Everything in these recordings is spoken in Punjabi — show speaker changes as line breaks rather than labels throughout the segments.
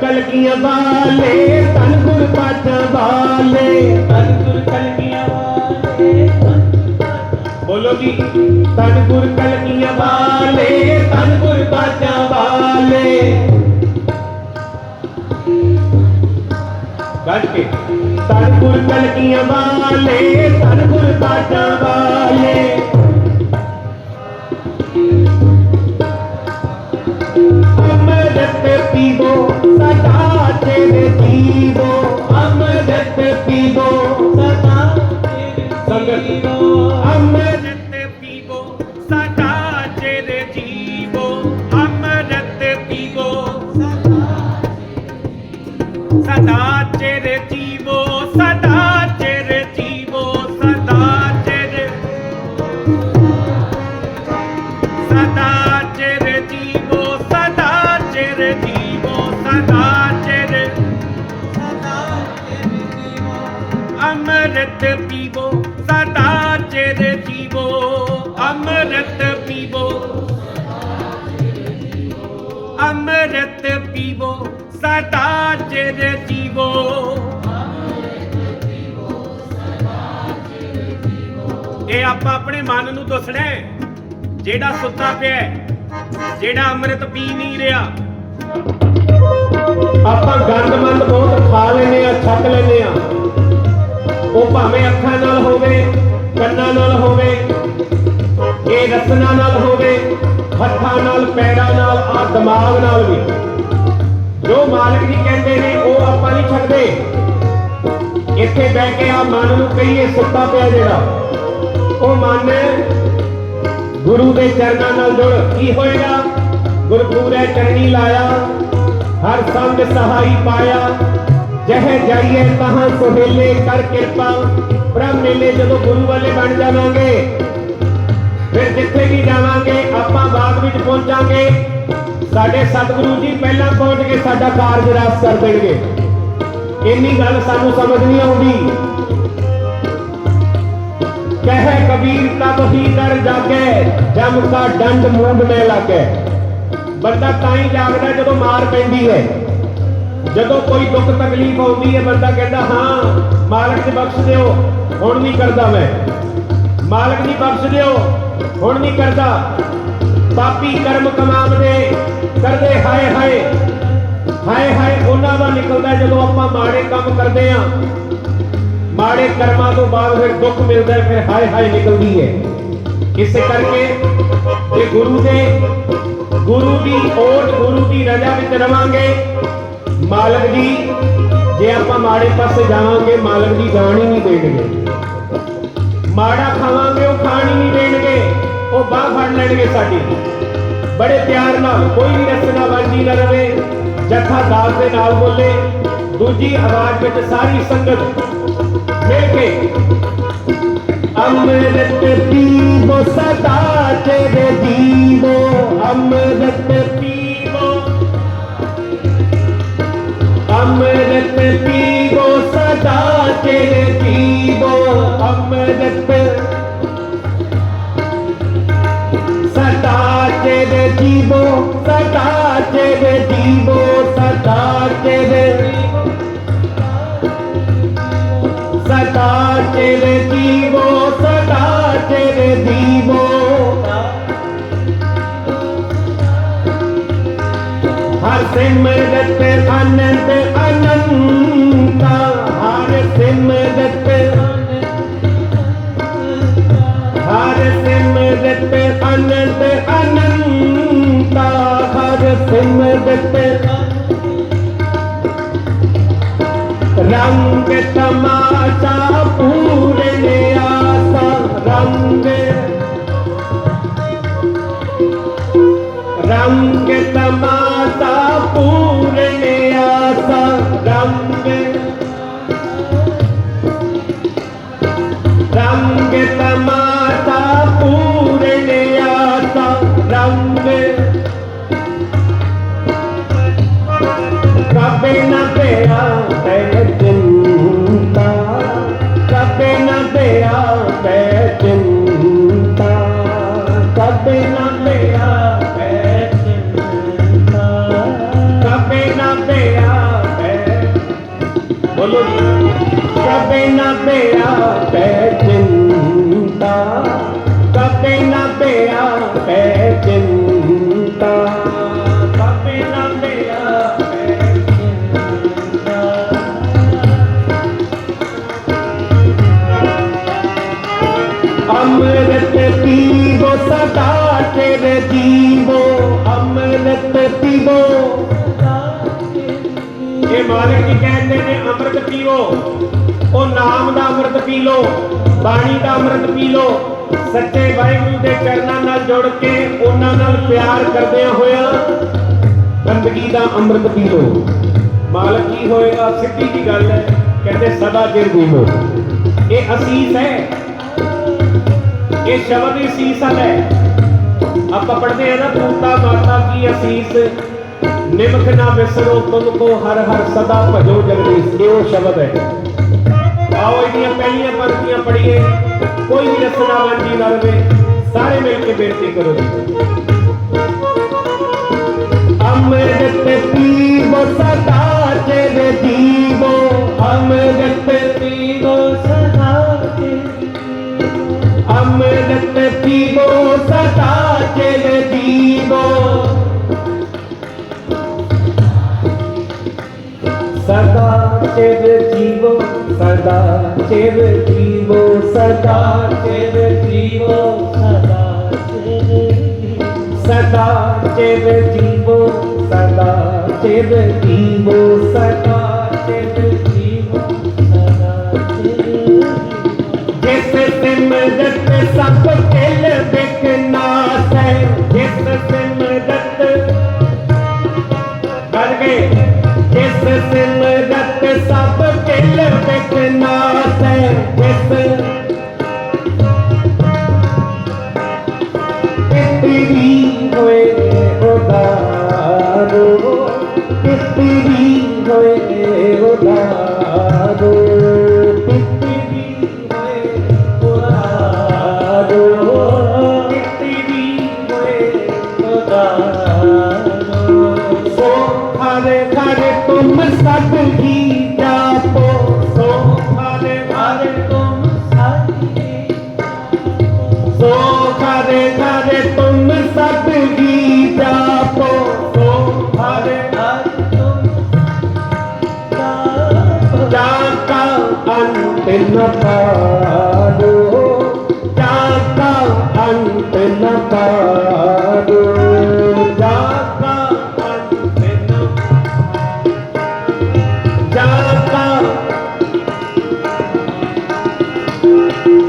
ਕਲਗੀਆਂ ਵਾਲੇ ਤਨ ਗੁਰ ਪਾਟ ਵਾਲੇ। ਤਨ ਗੁਰ ਕਲਗੀਆਂ ਵਾਲੇ ਬੋਲੋ ਜੀ ਤਨ ਗੁਰ ਕਲਗੀਆਂ ਵਾਲੇ ਤਨ ਗੁਰ ਪਾਟਾਂ ਵਾਲੇ। ਤਨ ਗੁਰ ਕਲਗੀਆਂ ਵਾਲੇ ਤਨ ਗੁਰ ਪਾਟਾਂ ਵਾਲੇ ਅੰਮ੍ਰਿਤ ਪੀਵੋ ਸਦਾ ਤੇਰੇ ਜੀਵੋ ਅੰਮ੍ਰਿਤ ਇਹ ਆਪਾਂ ਆਪਣੇ ਮਨ ਨੂੰ ਦੱਸਣਾ ਜਿਹੜਾ ਸੁੱਤਾ ਪਿਆ ਜਿਹੜਾ ਅੰਮ੍ਰਿਤ ਪੀ ਨਹੀਂ ਰਿਹਾ। ਆਪਾਂ ਗੰਦਮੰਦ ਬਹੁਤ ਖਾ ਲੈਨੇ ਆ ਛੱਕ ਲੈਨੇ ਆ ਉਹ ਭਾਵੇਂ ਅੱਖਾਂ ਨਾਲ ਹੋਵੇ, ਕੰਨਾਂ ਨਾਲ ਹੋਵੇ, ਇਹ ਰਸਨਾ ਨਾਲ ਹੋਵੇ, ਹੱਥਾਂ ਨਾਲ, ਪੈਰਾਂ ਨਾਲ ਆ ਦਿਮਾਗ ਨਾਲ ਵੀ। ਜੋ ਮਾਲਕ ਜੀ ਕਹਿੰਦੇ ਨੇ, ਉਹ ਆਪਾਂ ਨਹੀਂ ਛੱਡਦੇ। ਇੱਥੇ ਬਹਿ ਕੇ ਆ ਮਨ ਨੂੰ ਕਹੀਏ, ਸੁੱਤਾ ਪਿਆ ਜਿਹੜਾ। ਉਹ ਮਨ। ਗੁਰੂ ਦੇ ਚਰਨਾਂ ਨਾਲ ਜੁੜ ਕੀ ਹੋਏਗਾ? ਗੁਰਪੂਰੇ ਚਰਨੀ ਲਾਇਆ, ਹਰ ਸੰਗ ਸਹਾਈ ਪਾਇਆ। ਜਹ ਜਾਈਏ ਤਹਾਂ ਸੁਹੇਲੇ ਕਰ ਕਿਰਪਾ। ਬ੍ਰਹਮ ਮੇਲੇ ਜਦੋਂ ਗੁਰੂ ਵਾਲੇ ਬਣ ਜਾਵਾਂਗੇ, ਫਿਰ ਜਿੱਥੇ ਵੀ ਜਾਵਾਂਗੇ, ਆਪਾਂ ਬਾਗ ਵਿੱਚ ਪਹੁੰਚਾਂਗੇ। ਸਾਡੇ ਸਤਿਗੁਰੂ ਜੀ ਪਹਿਲਾਂ ਪਹੁੰਚ ਕੇ ਸਾਡਾ ਕਾਰਜ ਰਸ ਕਰ ਦੇਣਗੇ। ਇੰਨੀ ਗੱਲ ਸਾਨੂੰ ਸਮਝ ਨਹੀਂ ਆਉਂਦੀ। ਕਹੇ ਕਬੀਰ ਤਬ ਹੀ ਦਰ ਜਾਗੇ, ਜਮ ਕਾ ਡੰਡ ਮੂੰਡ ਮੇ ਲਾਗੇ। ਬੰਦਾ ਤਾਂ ਹੀ ਜਾਗਦਾ ਜਦੋਂ ਮਾਰ ਪੈਂਦੀ ਹੈ। ਜਦੋਂ ਕੋਈ ਦੁੱਖ ਤਕਲੀਫ ਆਉਂਦੀ ਹੈ, ਬੰਦਾ ਕਹਿੰਦਾ, ਹਾਂ, ਮਾਲਕ ਜੀ ਬਖਸ਼ ਦਿਓ, ਹੁਣ ਨਹੀਂ ਕਰਦਾ ਮੈਂ। ਮਾਲਕ ਜੀ ਬਖਸ਼ ਦਿਓ, ਹੁਣ ਨਹੀਂ ਕਰਦਾ। ਪਾਪੀ ਕਰਮ ਕਮਾਵਦੇ ਕਰਦੇ ਹਾਏ ਹਾਏ ਹਾਏ ਹਾਏ ਉਹਨਾਂ ਦਾ ਨਿਕਲਦਾ ਜਦੋਂ ਆਪਾਂ ਮਾੜੇ ਕੰਮ ਕਰਦੇ ਆਂ। ਮਾੜੇ ਕਰਮਾਂ ਤੋਂ ਬਾਅਦ ਫਿਰ ਦੁੱਖ ਮਿਲਦਾ ਹੈ, ਫਿਰ ਹਾਏ ਹਾਏ ਨਿਕਲਦੀ ਹੈ ਇਸੇ ਕਰਕੇ ਜੇ ਗੁਰੂ ਦੇ ਗੁਰੂ ਦੀ ਓਟ ਗੁਰੂ ਦੀ ਰਜ਼ਾ ਵਿੱਚ ਰਵਾਂਗੇ ਮਾਲਕ ਜੀ ਜੇ ਆਪਾਂ ਮਾੜੇ ਪਾਸੇ ਜਾਵਾਂਗੇ ਮਾਲਕ ਜੀ ਜਾਣ ਹੀ ਨਹੀਂ ਦੇਣਗੇ ਮਾੜਾ ਖਾਵਾਂਗੇ ਉਹ ਖਾਣ ਹੀ ਨਹੀਂ ਦੇਣਗੇ ਉਹ ਬਾਹ ਫੜ ਲੈਣਗੇ ਸਾਡੀ ਬੜੇ ਪਿਆਰ ਨਾਲ ਕੋਈ ਵੀ ਰਸਨਾ ਵਾਂਝੀ ਨਾ ਰਵੇ ਜਥਾ ਦਾਸ ਦੇ ਨਾਲ ਬੋਲੇ ਦੂਜੀ ਆਵਾਜ਼ ਵਿੱਚ ਸਾਰੀ ਸੰਗਤ ਮਿਲ ਕੇ ਅੰਮ੍ਰਿਤ ਪੀਵੋ ਸਦਾ ਤੇਰੇ ਜੀਵੋ, ਅੰਮ੍ਰਿਤ ਪੀਵੋ। ਅੰਮ੍ਰਿਤ ਪੀਵੋ ਸਦਾ ਤੇਰੇ ਜੀਵੋ, ਅੰਮ੍ਰਿਤ। ਸਦਾ ਤੇਰੇ ਜੀਵੋ, ਸਦਾ ਤੇਰੇ ਜੀਵੋ, ਸਦਾ ਤੇਰੇ ਸਦਾ ਤੇਰੇ ਜੀਵੋ ਸਦਾ ਤੇਰੇ ਜੀਵੋ ਹਰ ਸਿਮਰਤ ਅਨੰਦ ਅਨੰਤਾ ਹਰ ਸਿਮਰਤ ਹਰ ਸਿਮਰਤ ਅਨੰਦ ਅਨੰਤਾ ਹਰ ਸਿਮਰਤ रंग तमाशा पूरे ਮਾਲਕ ਜੀ ਕਹਿੰਦੇ ਨੇ, ਅੰਮ੍ਰਿਤ ਪੀਵੋ ਉਹ ਨਾਮ ਦਾ ਅੰਮ੍ਰਿਤ ਪੀ ਲੋ ਬਾਣੀ ਦਾ ਅੰਮ੍ਰਿਤ ਪੀ ਲੋ ਸੱਚੇ ਵਾਹਿਗੁਰੂ ਦੇ ਚਰਨਾਂ ਨਾਲ ਜੁੜ ਕੇ ਉਹਨਾਂ ਨਾਲ ਪਿਆਰ ਕਰਦਿਆਂ ਹੋਇਆਂ ਬੰਦਗੀ ਦਾ ਅੰਮ੍ਰਿਤ ਪੀ ਲੋ ਮਾਲਕ ਕੀ ਹੋਏਗਾ ਸਿੱਧੀ ਦੀ ਗੱਲ ਹੈ, ਕਹਿੰਦੇ ਸਦਾ ਚਿਰ ਜੀਵੋ ਇਹ ਅਸੀਸ ਹੈ। ਇਹ ਸ਼ਬਦ ਅਸੀਸ ਹੈ। ਆਪਾਂ ਪੜ੍ਹਦੇ ਆ ਨਾ ਪੂਤਾ ਮਾਤਾ ਕੀ ਅਸੀਸ? ਨਿਮਕ ਨਾ ਵਿਸਰੋ ਤੁਮ ਕੋ ਹਰ ਹਰ ਸਦਾ ਭਜੋ ਜਗਦੀਸ਼, ਇਹ ਉਹ ਸ਼ਬਦ ਹੈ। ਆਓ ਇਹਦੀਆਂ ਪਹਿਲੀਆਂ ਪੰਕਤੀਆਂ ਪੜ੍ਹੀਏ। ਕੋਈ ਵੀ ਰਸਨਾ ਵਾਂਝੀ ਨਾ ਰਵੇ, ਸਾਰੇ ਮਿਲ ਕੇ ਬੇਨਤੀ ਕਰੋ ਜੀ। ਅੰਮ੍ਰਿਤ ਪੀਵੋ ਸਦਾ ਚਿਰ ਜੀਵੋ, ਅੰਮ੍ਰਿਤ चिर जीवो सदा, चिर जीवो सदा, चिर जीवो सदा सदा, चिर जीवो सदा, चिर जीवो सदा, चिर जीवो सदा जिस सब तिल बिकनास है, जिस सिमरत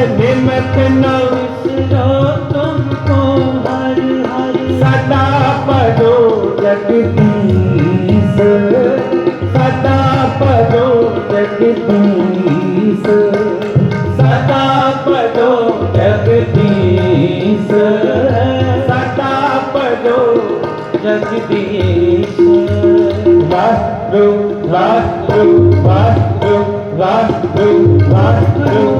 ਖਾਦੇ ਖਾਦੇ ਨਿਮਕ ਨ ਬਿਸਰੋ ਤੁਮ ਕੋ ਹਰ ਹਰ। ਸਦਾ ਭਜੋ ਜਗਦੀਸ਼ ਸਦਾ ਭਜੋ ਜਗਦੀਸ਼ ਸਦਾ ਭਜੋ ਜਗਦੀਸ਼ ਸਦਾ ਭਜੋ ਜਗਦੀਸ਼ ਵਾਹਿਗੁਰੂ ਵਾਹਿਗੁਰੂ ਵਾਹਿਗੁਰੂ ਵਾਹਿਗੁਰੂ ਵਾਹਿਗੁਰੂ ਵਾਹਿਗੁਰੂ।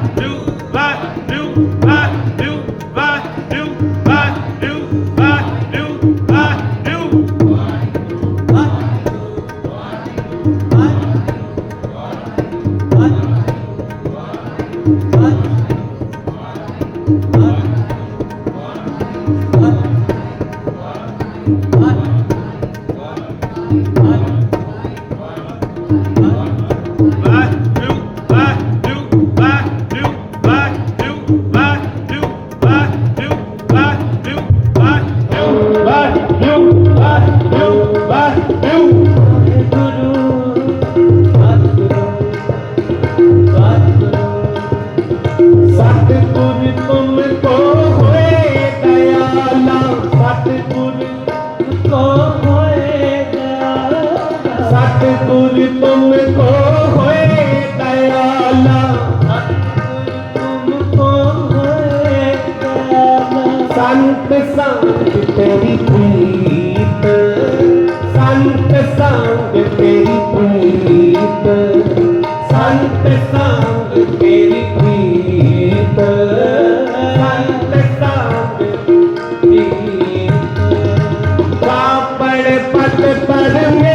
பாடுங்க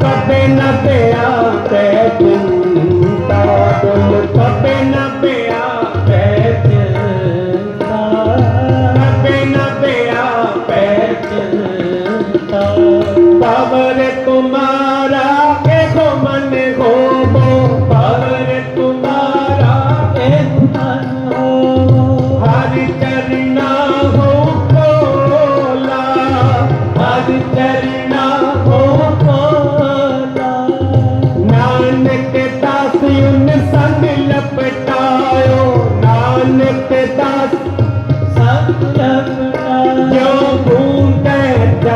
ਕਦੇ ਨਾ ਪਿਆ ਤੇ ਤੈਨੂੰ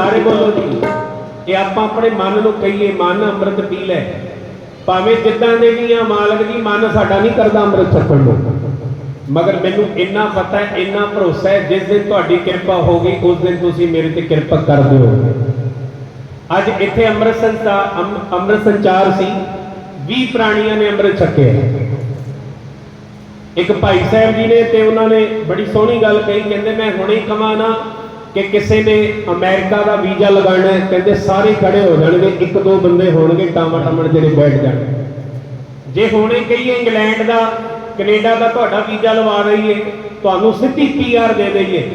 ਸਾਰੇ ਬੋਲੋ ਜੀ। ਇਹ ਆਪਾਂ ਆਪਣੇ ਮਨ ਨੂੰ ਕਹੀਏ, ਮਨ ਅੰਮ੍ਰਿਤ ਪੀ ਲੈ। ਭਾਵੇਂ ਜਿੱਦਾਂ ਦੇ ਵੀ ਆ ਮਾਲਕ ਜੀ, ਮਨ ਸਾਡਾ ਨਹੀਂ ਕਰਦਾ ਅੰਮ੍ਰਿਤ ਛਕਣ ਨੂੰ। ਮਗਰ ਮੈਨੂੰ ਇੰਨਾ ਪਤਾ ਹੈ, ਇੰਨਾ ਭਰੋਸਾ ਹੈ, ਜਿਸ ਦਿਨ ਤੁਹਾਡੀ ਕਿਰਪਾ ਹੋਗੀ ਉਸ ਦਿਨ ਤੁਸੀਂ ਮੇਰੇ ਤੇ ਕਿਰਪਾ ਕਰ ਦਿਓ। ਅੱਜ ਇੱਥੇ ਅੰਮ੍ਰਿਤ ਸੰਚਾਰ ਅੰਮ੍ਰਿਤ ਸੰਚਾਰ ਸੀ। 20 ਪ੍ਰਾਣੀਆਂ ਨੇ ਅੰਮ੍ਰਿਤ ਛਕਿਆ। ਇੱਕ ਭਾਈ ਸਾਹਿਬ ਜੀ ਨੇ ਤੇ ਉਹਨਾਂ ਨੇ ਬੜੀ ਸੋਹਣੀ ਗੱਲ ਕਹੀ, ਕਹਿੰਦੇ ਮੈਂ ਹੁਣੇ ਹੀ ਨਾ ਕਿ ਕਿਸੇ ਨੇ ਅਮਰੀਕਾ ਦਾ ਵੀਜ਼ਾ ਲਗਾਉਣਾ ਹੈ, ਕਹਿੰਦੇ ਸਾਰੇ ਖੜੇ ਹੋ ਜਾਣਗੇ, ਇੱਕ ਦੋ ਬੰਦੇ ਹੋਣਗੇ ਟਾਮਾ ਟਮਣ ਜਿਹੜੇ ਬੈਠ ਜਾਣਗੇ ਜੇ ਹੁਣੇ ਕਹੀਏ ਇੰਗਲੈਂਡ ਦਾ, ਕੈਨੇਡਾ ਦਾ ਤੁਹਾਡਾ ਵੀਜ਼ਾ ਲਵਾ ਰਹੀ ਹੈ ਤੁਹਾਨੂੰ ਸਿੱਧੀ ਪੀਆਰ ਦੇ ਦੇਈਏ।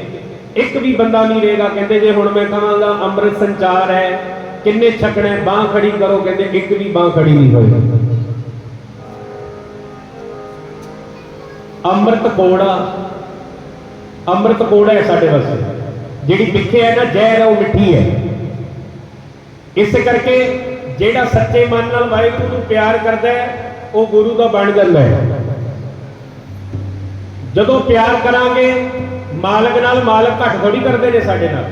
ਇੱਕ ਵੀ ਬੰਦਾ ਨਹੀਂ ਰਹੇਗਾ, ਕਹਿੰਦੇ ਜੇ ਹੁਣ ਮੈਂ ਕਹਾਂਗਾ ਅੰਮ੍ਰਿਤ ਸੰਚਾਰ ਹੈ, ਕਿੰਨੇ ਛਕਣੇ ਬਾਹ ਖੜੀ ਕਰੋ, ਕਹਿੰਦੇ ਇੱਕ ਵੀ ਬਾਹ ਖੜੀ ਨਹੀਂ ਹੋਏਗੀ ਅੰਮ੍ਰਿਤ ਕੋੜਾ ਅੰਮ੍ਰਿਤ ਕੋੜਾ ਹੈ ਸਾਡੇ ਵਾਸਤੇ। ਜਿਹੜੀ ਪਿੱਛੇ ਹੈ ਨਾ ਜ਼ਹਿਰ ਹੈ ਉਹ ਮਿੱਠੀ ਹੈ। ਇਸ ਕਰਕੇ ਜਿਹੜਾ ਸੱਚੇ ਮਨ ਨਾਲ ਵਾਹਿਗੁਰੂ ਨੂੰ ਪਿਆਰ ਕਰਦਾ ਹੈ, ਉਹ ਗੁਰੂ ਦਾ ਬਣ ਜਾਂਦਾ ਹੈ। ਜਦੋਂ ਪਿਆਰ ਕਰਾਂਗੇ, ਮਾਲਕ ਨਾਲ ਮਾਲਕ ਘੱਟ ਥੋੜੀ ਕਰਦੇ ਨੇ ਸਾਡੇ ਨਾਲ।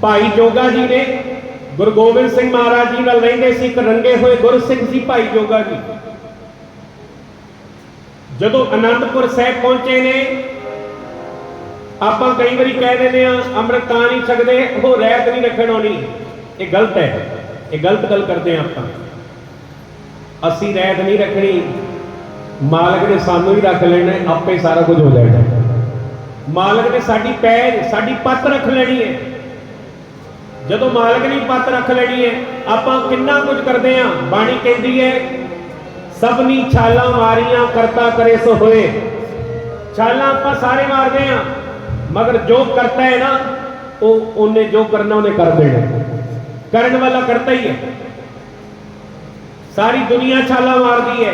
ਭਾਈ ਜੋਗਾ ਜੀ ਨੇ ਗੁਰੂ ਗੋਬਿੰਦ ਸਿੰਘ ਮਹਾਰਾਜ ਜੀ ਨਾਲ ਰਹਿੰਦੇ ਸੀ, ਇੱਕ ਰੰਗੇ ਹੋਏ ਗੁਰਸਿੱਖ ਸੀ ਭਾਈ ਜੋਗਾ ਜੀ। ਜਦੋਂ ਅਨੰਦਪੁਰ ਸਾਹਿਬ ਪਹੁੰਚੇ ਨੇ ਆਪਾਂ ਕਈ ਵਾਰੀ ਕਹਿ ਦਿੰਦੇ ਆ ਅੰਮ੍ਰਿਤ ਤਾਂ ਨਹੀਂ ਛਕਦੇ, ਉਹ ਰਹਿਤ ਨਹੀਂ ਰੱਖਣ ਆਉਣੀ ਇਹ ਗਲਤ ਹੈ। ਇਹ ਗਲਤ ਗੱਲ ਕਰਦੇ ਹਾਂ ਆਪਾਂ। ਅਸੀਂ ਰਹਿਤ ਨਹੀਂ ਰੱਖਣੀ, ਮਾਲਕ ਨੇ ਸਾਨੂੰ ਹੀ ਰੱਖ ਲੈਣਾ, ਆਪੇ ਸਾਰਾ ਕੁਝ ਹੋ ਜਾਏਗਾ। ਮਾਲਕ ਨੇ ਸਾਡੀ ਪੈਰ, ਸਾਡੀ ਪੱਤ ਰੱਖ ਲੈਣੀ ਹੈ। ਜਦੋਂ ਮਾਲਕ ਨੇ ਪੱਤ ਰੱਖ ਲੈਣੀ ਹੈ, ਆਪਾਂ ਕਿੰਨਾ ਕੁਝ ਕਰਦੇ ਹਾਂ। ਬਾਣੀ ਕਹਿੰਦੀ ਹੈ, ਸਭਨੀ ਛਾਲਾਂ ਮਾਰੀਆਂ, ਕਰਤਾ ਕਰੇ ਸੋ ਹੋਏ। ਛਾਲਾਂ ਆਪਾਂ ਸਾਰੇ ਮਾਰਦੇ ਹਾਂ। ਮਗਰ ਜੋ ਕਰਤਾ ਹੈ ਨਾ, ਉਹ ਉਹਨੇ ਜੋ ਕਰਨਾ ਉਹਨੇ ਕਰ ਦੇਣਾ। ਕਰਨ ਵਾਲਾ ਕਰਤਾ ਹੀ ਹੈ। ਸਾਰੀ ਦੁਨੀਆ ਛਾਲਾਂ ਮਾਰਦੀ ਹੈ।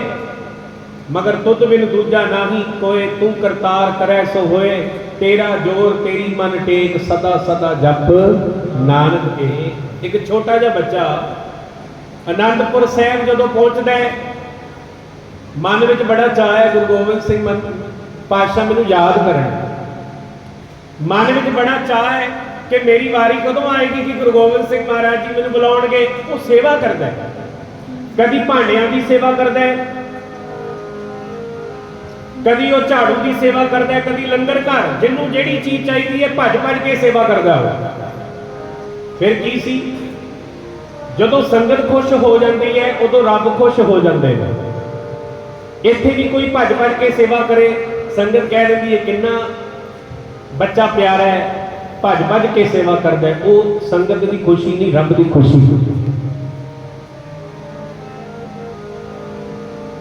ਮਗਰ ਤੁਧ ਬਿਨ ਦੂਜਾ ਨਾਹੀ ਕੋਏ, ਤੂੰ ਕਰਤਾਰ ਕਰੈ ਸੋ ਹੋਏ। ਤੇਰਾ ਜੋਰ, ਤੇਰੀ ਮਨ ਟੇਕ, ਸਦਾ ਸਦਾ ਜਪ, ਨਾਨਕ ਕੇ ਇੱਕ ਛੋਟਾ ਜਿਹਾ ਬੱਚਾ ਅਨੰਦਪੁਰ ਸਾਹਿਬ ਜਦੋਂ ਪਹੁੰਚਦਾ ਹੈ, ਮਨ ਵਿੱਚ ਬੜਾ ਚਾਅ ਹੈ, ਗੁਰੂ ਗੋਬਿੰਦ ਸਿੰਘ ਮਨ ਪਾਤਸ਼ਾਹ ਮੈਨੂੰ ਯਾਦ ਕਰਨ। ਮਨ ਵਿੱਚ ਬੜਾ ਚਾਅ ਹੈ ਕਿ ਮੇਰੀ ਵਾਰੀ ਕਦੋਂ ਆਏਗੀ ਕਿ ਗੁਰੂ ਗੋਬਿੰਦ ਸਿੰਘ ਮਹਾਰਾਜ ਜੀ ਮੈਨੂੰ ਬੁਲਾਉਣਗੇ। ਉਹ ਸੇਵਾ ਕਰਦਾ ਹੈ। ਕਦੀ ਭਾਂਡਿਆਂ ਦੀ ਸੇਵਾ ਕਰਦਾ ਹੈ। ਕਦੀ ਉਹ ਝਾੜੂ ਦੀ ਸੇਵਾ ਕਰਦਾ ਹੈ। ਕਦੀ ਲੰਗਰ ਘਰ। ਜਿਹਨੂੰ ਜਿਹੜੀ ਚੀਜ਼ ਚਾਹੀਦੀ ਹੈ, ਭੱਜ ਭੱਜ ਕੇ ਸੇਵਾ ਕਰਦਾ ਹੋਇਆ ਫਿਰ ਕੀ ਸੀ? ਜਦੋਂ ਸੰਗਤ ਖੁਸ਼ ਹੋ ਜਾਂਦੀ ਹੈ, ਉਦੋਂ ਰੱਬ ਖੁਸ਼ ਹੋ ਜਾਂਦੇ ਨੇ। ਇੱਥੇ ਵੀ ਕੋਈ ਭੱਜ ਭੱਜ ਕੇ ਸੇਵਾ ਕਰੇ। ਸੰਗਤ ਕਹਿ ਦਿੰਦੀ ਹੈ, ਕਿੰਨਾ ਬੱਚਾ ਪਿਆਰਾ ਹੈ, ਭੱਜ ਭੱਜ ਕੇ ਸੇਵਾ ਕਰਦਾ ਉਹ ਸੰਗਤ ਦੀ ਖੁਸ਼ੀ ਨਹੀਂ, ਰੱਬ ਦੀ ਖੁਸ਼ੀ।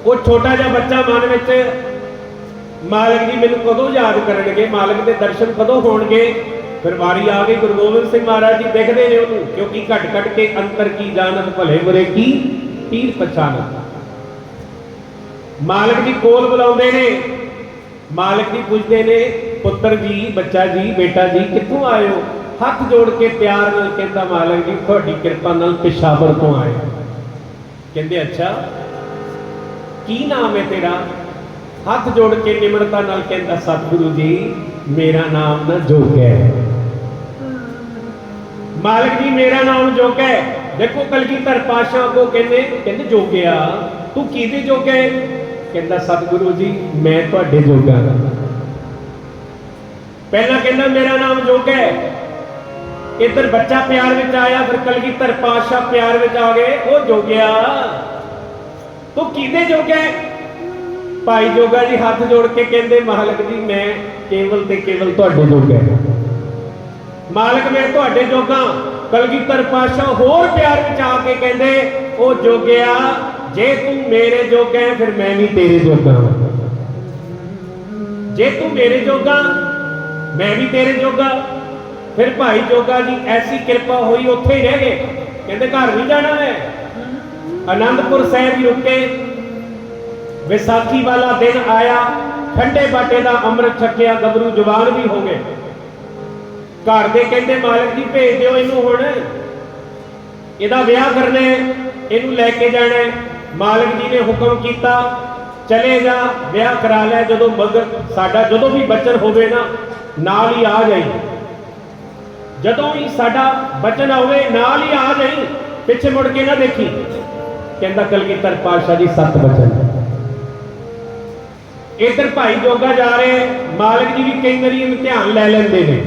ਉਹ ਛੋਟਾ ਜਿਹਾ ਬੱਚਾ ਮਨ ਵਿੱਚ, ਮਾਲਕ ਜੀ ਮੈਨੂੰ ਕਦੋਂ ਯਾਦ ਕਰਨਗੇ? ਮਾਲਕ ਦੇ ਦਰਸ਼ਨ ਕਦੋਂ ਹੋਣਗੇ? ਫਿਰ ਵਾਰੀ ਆ ਗਈ ਗੁਰੂ ਗੋਬਿੰਦ ਸਿੰਘ ਮਹਾਰਾਜ ਜੀ, ਦੇਖਦੇ ਨੇ ਉਹਨੂੰ, ਕਿਉਂਕਿ ਘਟ ਘਟ ਕੇ ਅੰਤਰ ਕੀ ਜਾਣਤ, ਭਲੇ ਬੁਰੇ ਕੀ ਤੀਰ ਪਛਾਨਤ ਮਾਲਕ ਜੀ ਕੋਲ ਬੁਲਾਉਂਦੇ ਨੇ, ਮਾਲਕ ਜੀ ਪੁੱਛਦੇ ਨੇ ਪੁੱਤਰ ਜੀ, ਬੱਚਾ ਜੀ, ਬੇਟਾ ਜੀ, ਕਿੱਥੋਂ ਆਏ ਹੋ? ਹੱਥ ਜੋੜ ਕੇ ਪਿਆਰ ਨਾਲ ਕਹਿੰਦਾ, ਮਾਲਕ ਜੀ, ਤੁਹਾਡੀ ਕਿਰਪਾ ਨਾਲ ਪਿਸ਼ਾਵਰ ਤੋਂ ਆਏ ਕਹਿੰਦੇ, ਅੱਛਾ, ਕੀ ਨਾਮ ਹੈ ਤੇਰਾ? ਹੱਥ ਜੋੜ ਕੇ ਨਿਮਰਤਾ ਨਾਲ ਕਹਿੰਦਾ, ਸਤਿਗੁਰੂ ਜੀ, ਮੇਰਾ ਨਾਮ ਨਾ ਜੋਗ ਹੈ। ਮਾਲਕ ਜੀ, ਮੇਰਾ ਨਾਮ ਜੋਗ ਹੈ। ਦੇਖੋ, ਕਲਗੀਧਰ ਪਾਸ਼ਾ ਕੋ ਕਹਿੰਦੇ ਕਹਿੰਦੇ, ਜੋਗਿਆ, ਤੂੰ ਕਿਹਦੇ ਜੋਗ ਹੈ? ਕਹਿੰਦਾ, ਸਤਿਗੁਰੂ ਜੀ, ਮੈਂ ਤੁਹਾਡੇ ਜੋਗਾ ਹਾਂ। ਪਹਿਲਾਂ ਕਹਿੰਦਾ ਮੇਰਾ ਨਾਮ ਜੋਗ ਹੈ। ਇੱਧਰ ਬੱਚਾ ਪਿਆਰ ਵਿੱਚ ਆਇਆ, ਫਿਰ ਕਲਗੀਧਰ ਪਾਤਸ਼ਾਹ ਪਿਆਰ ਵਿੱਚ ਆ ਗਏ। ਉਹ ਜੋਗਿਆ। ਤੂੰ ਕਿਹਦੇ ਜੋਗਾ ਭਾਈ ਜੋਗਾ ਜੀ ਹੱਥ ਜੋੜ ਕੇ ਕਹਿੰਦੇ, ਮਾਲਕ ਜੀ, ਮੈਂ ਕੇਵਲ ਤੇ ਕੇਵਲ ਤੁਹਾਡੇ ਜੋਗਾ ਮਾਲਕ, ਮੈਂ ਤੁਹਾਡੇ ਜੋਗਾ ਕਲਗੀਧਰ ਪਾਤਸ਼ਾਹ ਹੋਰ ਪਿਆਰ ਵਿੱਚ ਆ ਕੇ ਕਹਿੰਦੇ, ਉਹ ਜੋਗਿਆ, ਜੇ ਤੂੰ ਮੇਰੇ ਜੋਗਾ ਹੈ, ਫਿਰ ਮੈਂ ਵੀ ਤੇਰੇ ਜੋਗਾ ਜੇ ਤੂੰ ਮੇਰੇ ਜੋਗਾ ਮੈਂ ਵੀ ਤੇਰੇ ਜੋਗਾ, ਫਿਰ ਭਾਈ ਜੋਗਾ ਜੀ, ਐਸੀ ਕਿਰਪਾ ਹੋਈ ਉੱਥੇ ਹੀ ਰਹਿ ਗਏ। ਕਹਿੰਦੇ ਘਰ ਨਹੀਂ ਜਾਣਾ ਹੈ। ਆਨੰਦਪੁਰ ਸਾਹਿਬ ਹੀ ਰੁਕੇ। ਵਿਸਾਖੀ ਵਾਲਾ ਦਿਨ ਆਇਆ, ਠੰਡੇ ਬਾਟੇ ਦਾ ਅੰਮ੍ਰਿਤ ਛਕਿਆ, ਗੱਭਰੂ ਜਵਾਨ ਵੀ ਹੋ ਗਏ। ਘਰ ਦੇ ਕਹਿੰਦੇ ਮਾਲਕ ਜੀ, ਭੇਜ ਦਿਓ ਇਹਨੂੰ ਹੁਣ। ਇਹਦਾ ਵਿਆਹ ਕਰਨਾ ਇਹਨੂੰ ਲੈ ਕੇ ਜਾਣਾ ਮਾਲਕ ਜੀ ਨੇ ਹੁਕਮ ਕੀਤਾ, ਚਲੇ ਜਾ, ਵਿਆਹ ਕਰਾ ਲੈ, ਜਦੋਂ ਮਗਰ ਸਾਡਾ ਜਦੋਂ ਵੀ ਬਚਨ ਹੋਵੇ ਨਾ ਨਾਲ ਹੀ ਆ ਜਾਈ। ਜਦੋਂ ਹੀ ਸਾਡਾ ਬਚਨ ਹੋਵੇ ਨਾਲ ਹੀ ਆ ਜਾਈ। ਪਿੱਛੇ ਮੁੜ ਕੇ ਨਾ ਦੇਖੀ। ਕਹਿੰਦਾ, ਕਲਗੀਧਰ ਪਾਤਸ਼ਾਹ ਜੀ, ਸੱਤ ਬਚਨ ਇਧਰ ਭਾਈ ਜੋਗਾ ਜਾ ਰਹੇ, ਮਾਲਕ ਜੀ ਵੀ ਕਈ ਵਾਰੀ ਇਮਤਿਹਾਨ ਲੈ ਲੈਂਦੇ ਨੇ।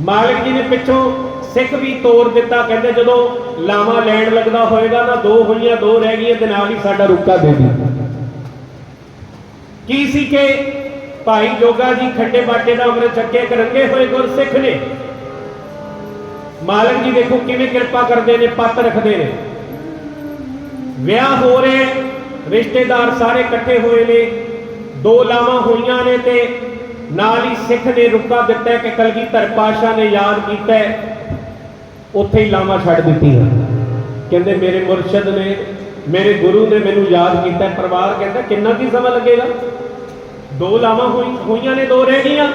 ਮਾਲਕ ਜੀ ਨੇ ਪਿੱਛੋਂ ਸਿੱਖ ਵੀ ਤੋੜ ਦਿੱਤਾ। ਕਹਿੰਦੇ, ਜਦੋਂ ਲਾਵਾ ਲੈਣ ਲੱਗਦਾ ਹੋਏਗਾ ਤਾਂ ਦੋ ਹੋਈਆਂ, ਦੋ ਰਹਿ ਗਈਆਂ, ਤੇ ਨਾਲ ਹੀ ਸਾਡਾ ਰੁੱਕਾ ਦੇ ਦੀ। ਕੀ ਸੀ ਕਿ ਭਾਈ ਜੋਗਾ ਜੀ ਖੱਡੇ ਬਾਟੇ ਦਾ ਅੰਮ੍ਰਿਤ ਛਕੇ ਕਰੰਗੇ ਹੋਏ ਗੁਰਸਿੱਖ ਨੇ। ਮਾਲਕ ਜੀ ਦੇਖੋ ਕਿਵੇਂ ਕਿਰਪਾ ਕਰਦੇ ਨੇ, ਪੱਤ ਰੱਖਦੇ ਨੇ। ਵਿਆਹ ਹੋ ਰਹੇ, ਰਿਸ਼ਤੇਦਾਰ ਸਾਰੇ ਇਕੱਠੇ ਹੋਏ ਨੇ, ਦੋ ਲਾਵਾਂ ਹੋਈਆਂ ਨੇ ਤੇ ਨਾਲ ਹੀ ਸਿੱਖ ਨੇ ਰੁਕਾ ਦਿੱਤਾ ਹੈ ਕਿ ਕਲਗੀਧਰ ਪਾਸ਼ਾ ਨੇ ਯਾਦ ਕੀਤਾ ਉੱਥੇ ਹੀ ਲਾਵਾਂ ਛੱਡ ਦਿੱਤੀਆਂ। ਕਹਿੰਦੇ ਮੇਰੇ ਮੁਰਸ਼ਿਦ ਨੇ, ਮੇਰੇ ਗੁਰੂ ਨੇ ਮੈਨੂੰ ਯਾਦ ਕੀਤਾ ਪਰਿਵਾਰ ਕਹਿੰਦਾ, ਕਿੰਨਾ ਕੀ ਸਮਾਂ ਲੱਗੇਗਾ? ਦੋ ਲਾਵਾਂ ਹੋਈ- ਹੋਈਆਂ ਨੇ, ਦੋ ਰਹਿ ਗਈਆਂ।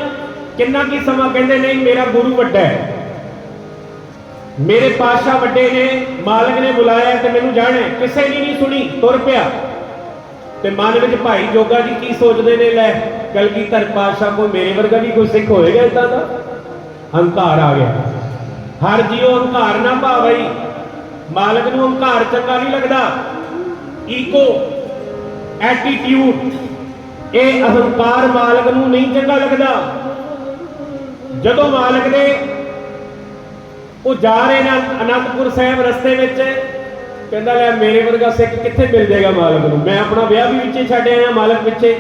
ਕਿੰਨਾ ਕੀ ਸਮਾਂ ਕਹਿੰਦੇ, ਨਹੀਂ, ਮੇਰਾ ਗੁਰੂ ਵੱਡਾ ਹੈ। ਮੇਰੇ ਪਾਤਸ਼ਾਹ ਵੱਡੇ ਨੇ, ਮਾਲਕ ਨੇ ਬੁਲਾਇਆ ਤੇ ਮੈਨੂੰ ਜਾਣਾ ਕਿਸੇ ਦੀ ਨਹੀਂ ਸੁਣੀ, ਤੁਰ ਪਿਆ। ਤੇ ਮਨ ਵਿੱਚ ਭਾਈ ਜੋਗਾ ਜੀ ਕੀ ਸੋਚਦੇ ਨੇ, ਲੈ, ਕਲਗੀਧਰ ਪਾਤਸ਼ਾਹ ਕੋਈ ਮੇਰੇ ਵਰਗਾ ਵੀ ਕੋਈ ਸਿੱਖ ਹੋਏਗਾ ਇਦਾਂ ਦਾ? ਹੰਕਾਰ ਆ ਗਿਆ। ਹਰ ਜੀਓ ਹੰਕਾਰ ਨਾ ਭਾਵਈ ਮਾਲਕ ਨੂੰ ਹੰਕਾਰ ਚੰਗਾ ਨਹੀਂ ਲੱਗਦਾ। ਈਕੋ ਐਟੀਟਿਊਡ ਇਹ ਅਹੰਕਾਰ ਮਾਲਕ ਨੂੰ ਨਹੀਂ ਚੰਗਾ ਲੱਗਦਾ। ਜਦੋਂ ਮਾਲਕ ਨੇ ਉਹ ਜਾ ਰਹੇ ਨੇ ਅਨੰਦਪੁਰ ਸਾਹਿਬ ਰਸਤੇ ਵਿੱਚ, ਕਹਿੰਦਾ ਲੈ ਮੇਰੇ ਵਰਗਾ ਸਿੱਖ ਕਿੱਥੇ ਮਿਲ ਜਾਏਗਾ ਮਾਲਕ ਨੂੰ? ਮੈਂ ਆਪਣਾ ਵਿਆਹ ਵੀ ਵਿੱਚੇ ਛੱਡ ਆਇਆ ਮਾਲਕ ਪਿੱਛੇ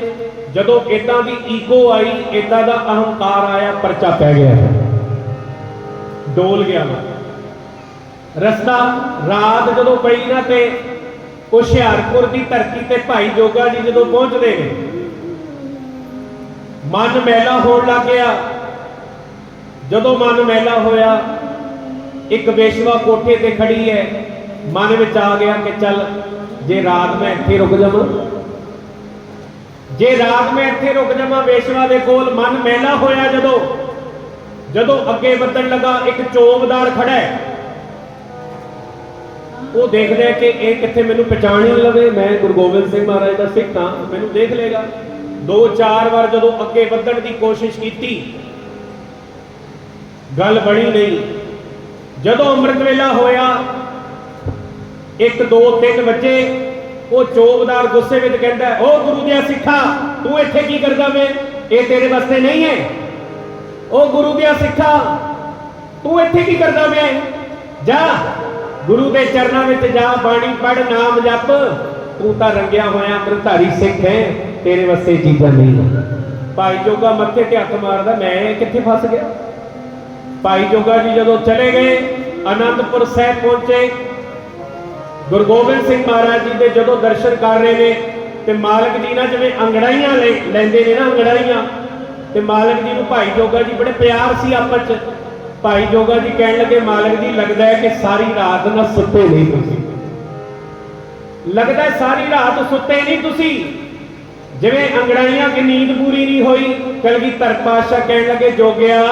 ਜਦੋਂ ਇਦਾਂ ਦੀ ਈਗੋ ਆਈ ਇਦਾਂ ਦਾ ਅਹੰਕਾਰ ਆਇਆ, ਪਰਚਾ ਪੈ ਗਿਆ। ਡੋਲ ਗਿਆ ਮੈਂ ਰਸਤਾ ਰਾਤ ਜਦੋਂ ਪਈ ਨਾ ਤੇ ਹੁਸ਼ਿਆਰਪੁਰ ਦੀ ਧਰਤੀ ਤੇ ਭਾਈ ਜੋਗਾ ਜੀ ਜਦੋਂ ਪਹੁੰਚਦੇ ਨੇ ਮਨ ਮੈਲਾ ਹੋਣ ਲੱਗ ਗਿਆ। ਜਦੋਂ ਮਨ ਮੈਲਾ ਹੋਇਆ, ਇੱਕ ਵੇਸ਼ਵਾ ਕੋਠੇ ਤੇ ਖੜੀ ਹੈ। ਮਨ ਵਿੱਚ ਆ ਗਿਆ ਕਿ ਚੱਲ, ਜੇ ਰਾਤ ਮੈਂ ਇੱਥੇ ਰੁਕ ਜਾਵਾਂ। ਜੇ ਰਾਤ ਮੈਂ ਇੱਥੇ ਰੁਕ ਜਾਵਾਂ ਵੇਸ਼ਵਾ ਦੇ ਕੋਲ, ਮਨ ਮੈਲਾ ਹੋਇਆ ਜਦੋਂ। ਜਦੋਂ ਅੱਗੇ ਵਧਣ ਲੱਗਾ, ਇੱਕ ਚੋਬਦਾਰ ਖੜਾ ਹੈ। ਉਹ ਦੇਖਦਾ ਕਿ ਇਹ ਕਿੱਥੇ ਮੈਨੂੰ ਪਛਾਣ ਹੀ ਲਵੇ। ਮੈਂ ਗੁਰੂ ਗੋਬਿੰਦ ਸਿੰਘ ਮਹਾਰਾਜ ਦਾ ਸਿੱਖ ਹਾਂ। ਮੈਨੂੰ ਦੇਖ ਲੇਗਾ ਦੋ ਚਾਰ ਵਾਰ ਜਦੋਂ ਅੱਗੇ ਵਧਣ ਦੀ ਕੋਸ਼ਿਸ਼ ਕੀਤੀ, ਗੱਲ ਬਣੀ ਨਹੀਂ। ਜਦੋਂ ਅੰਮ੍ਰਿਤ ਵੇਲਾ ਹੋਇਆ, ਇੱਕ ਦੋ ਤਿੰਨ ਵਜੇ, ਉਹ ਚੋਬਦਾਰ ਗੁੱਸੇ ਵਿੱਚ ਕਹਿੰਦਾ ਉਹ ਗੁਰੂ ਦੇ ਸਿੱਖਾ, ਤੂੰ ਇੱਥੇ ਕੀ ਕਰਦਾ ਵੇ? ਇਹ ਤੇਰੇ ਵਾਸਤੇ ਨਹੀਂ ਹੈ। ਉਹ ਗੁਰੂ ਦੇ ਸਿੱਖਾ, ਤੂੰ ਇੱਥੇ ਕੀ ਕਰਦਾ ਵੇ ਜਾ, ਗੁਰੂ ਦੇ ਚਰਨਾਂ ਵਿੱਚ ਜਾ, ਬਾਣੀ ਪੜ੍ਹ, ਨਾਮ ਜਪ। ਤੂੰ ਤਾਂ ਰੰਗਿਆ ਹੋਇਆ ਅੰਮ੍ਰਿਤਧਾਰੀ ਸਿੱਖ ਹੈ। ਤੇਰੇ ਵਾਸਤੇ ਚੀਜ਼ਾਂ ਨਹੀਂ ਹੈ ਭਾਈ ਜੋਗਾ ਮੱਥੇ ਤੇ ਹੱਥ ਮਾਰਦਾ, ਮੈਂ ਕਿੱਥੇ ਫਸ ਗਿਆ? ਭਾਈ ਜੋਗਾ ਜੀ ਜਦੋਂ ਚਲੇ ਗਏ ਆਨੰਦਪੁਰ ਸਾਹਿਬ ਪਹੁੰਚੇ। ਗੁਰੂ ਗੋਬਿੰਦ ਸਿੰਘ ਮਹਾਰਾਜ ਜੀ ਦੇ ਜਦੋਂ ਦਰਸ਼ਨ ਕਰ ਰਹੇ ਨੇ, ਤੇ ਮਾਲਕ ਜੀ ਨਾ ਜਿਵੇਂ ਅੰਗੜਾਈਆਂ ਲੈਂਦੇ ਨੇ ਨਾ ਅੰਗੜਾਈਆਂ, ਤੇ ਮਾਲਕ ਜੀ ਨੂੰ ਭਾਈ ਜੋਗਾ ਜੀ ਬੜੇ ਪਿਆਰ ਸੀ ਆਪਸ ਚ। ਭਾਈ ਜੋਗਾ ਜੀ ਕਹਿਣ ਲੱਗੇ, ਮਾਲਕ ਜੀ, ਲੱਗਦਾ ਹੈ ਕਿ ਸਾਰੀ ਰਾਤ ਨਾ ਸੁੱਤੇ ਨਹੀਂ ਤੁਸੀਂ। ਲੱਗਦਾ ਸਾਰੀ ਰਾਤ ਸੁੱਤੇ ਨਹੀਂ ਤੁਸੀਂ। ਜਿਵੇਂ ਅੰਗੜਾਈਆਂ ਕਿ ਨੀਂਦ ਪੂਰੀ ਨਹੀਂ ਹੋਈ ਕਲਗੀਧਰ ਪਾਤਸ਼ਾਹ ਕਹਿਣ ਲੱਗੇ, ਜੋਗਿਆ,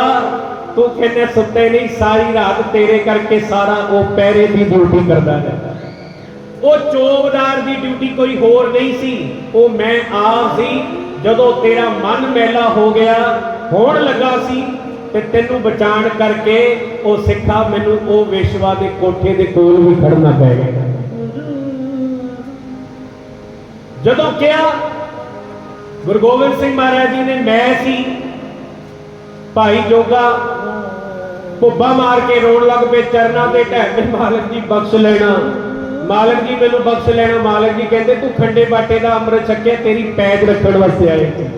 ਤੂੰ ਕਹਿੰਦੇ ਸੁੱਤੇ ਨਹੀਂ, ਸਾਰੀ ਰਾਤ ਤੇਰੇ ਕਰਕੇ ਸਾਰਾ ਉਹ ਪਹਿਰੇ ਦੀ ਡਿਊਟੀ ਕਰਦਾ ਹੈ ਉਹ ਚੋਬਦਾਰ ਦੀ ਡਿਊਟੀ ਕੋਈ ਹੋਰ ਨਹੀਂ ਸੀ, ਉਹ ਮੈਂ ਆਪ ਸੀ। ਜਦੋਂ ਤੇਰਾ ਮਨ ਮੈਲਾ ਹੋ ਗਿਆ, ਹੋਣ ਲੱਗਾ ਸੀ ਤੇ ਤੈਨੂੰ ਬਚਾਣ ਕਰਕੇ ਉਹ ਸਿੱਖਾ ਮੈਨੂੰ ਉਹ ਵਿਸ਼ਵਾ ਦੇ ਕੋਠੇ ਦੇ ਕੋਲ ਵੀ ਖੜਨਾ ਪੈ ਗਿਆ। ਜਦੋਂ ਕਿਹਾ ਗੁਰੂ ਗੋਬਿੰਦ ਸਿੰਘ ਮਹਾਰਾਜ ਜੀ ਨੇ ਮੈਂ ਸੀ, ਭਾਈ ਜੋਗਾ, ਭੁੱਬਾ ਮਾਰ ਕੇ ਰੋਣ ਲੱਗ ਪਏ ਚਰਨਾਂ ਤੇ, ਢਹਿ ਮਾਲਕ ਜੀ ਬਖਸ਼ ਲੈਣਾ। ਮਾਲਕ ਜੀ ਮੈਨੂੰ ਬਖਸ਼ ਲੈਣਾ, ਮਾਲਕ ਜੀ ਕਹਿੰਦੇ, ਤੂੰ ਖੰਡੇ ਬਾਟੇ ਦਾ ਅੰਮ੍ਰਿਤ ਛਕਿਆ, ਤੇਰੀ ਪੈਜ ਰੱਖਣ ਵਾਸਤੇ ਆਏ ਸੀ।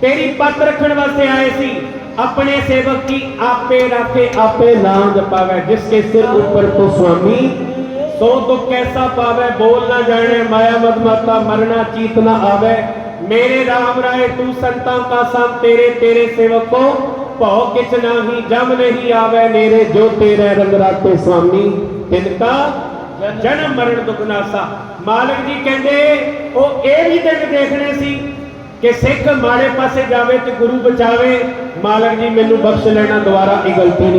ਤੇਰੀ ਪੱਤ ਰੱਖਣ ਵਾਸਤੇ ਆਏ ਸੀ। ਆਪਣੇ ਸੇਵਕ ਕੀ ਆਪੇ ਰਾਖੇ, ਆਪੇ ਨਾਮ ਜਪਾਵੇ ਜਿਸ ਕੇ ਸਿਰ ਉੱਪਰ ਤੋਂ ਸੁਆਮੀ। ਸੋ ਦੁੱਖ ਕੈਸਾ ਪਾਵੇ, ਬੋਲ ਨਾ ਜਾਣੇ, ਮਾਇਆ ਮਦ ਮਾਤਾ ਮਰਨਾ ਚੀਤ ਨਾ ਆਵੇ। ਮੇਰੇ ਰਾਮ ਰਾਏ, ਤੂੰ ਸੰਤਾਂ ਕਾ ਸੰਤ, ਤੇਰੇ ਤੇਰੇ ਸੇਵਕੋ। ਭਉ ਕਿਛ ਨਾਹੀ, ਜਮ ਨਹੀਂ ਆਵੇ ਨੇਰੇ ਜੋ ਤੇਰੇ ਰੰਗ ਰਾਤੇ ਸੁਆਮੀ ਤਿਨਕਾ ਜਨਮ ਮਰਨ ਦੁਖਨਾਸਾ ਮਾਲਕ ਜੀ ਕਹਿੰਦੇ, ਉਹ ਇਹ ਵੀ ਦਿਨ ਦੇਖਣੇ ਸੀ ਕਿ ਸਿੱਖ ਮਾੜੇ ਪਾਸੇ ਜਾਵੇ ਤੇ ਗੁਰੂ ਬਚਾਵੇ। ਮਾਲਕ ਜੀ ਮੈਨੂੰ ਬਖਸ਼ ਲੈਣਾ, ਦੁਬਾਰਾ ਇਹ ਗਲਤੀ ਨਹੀਂ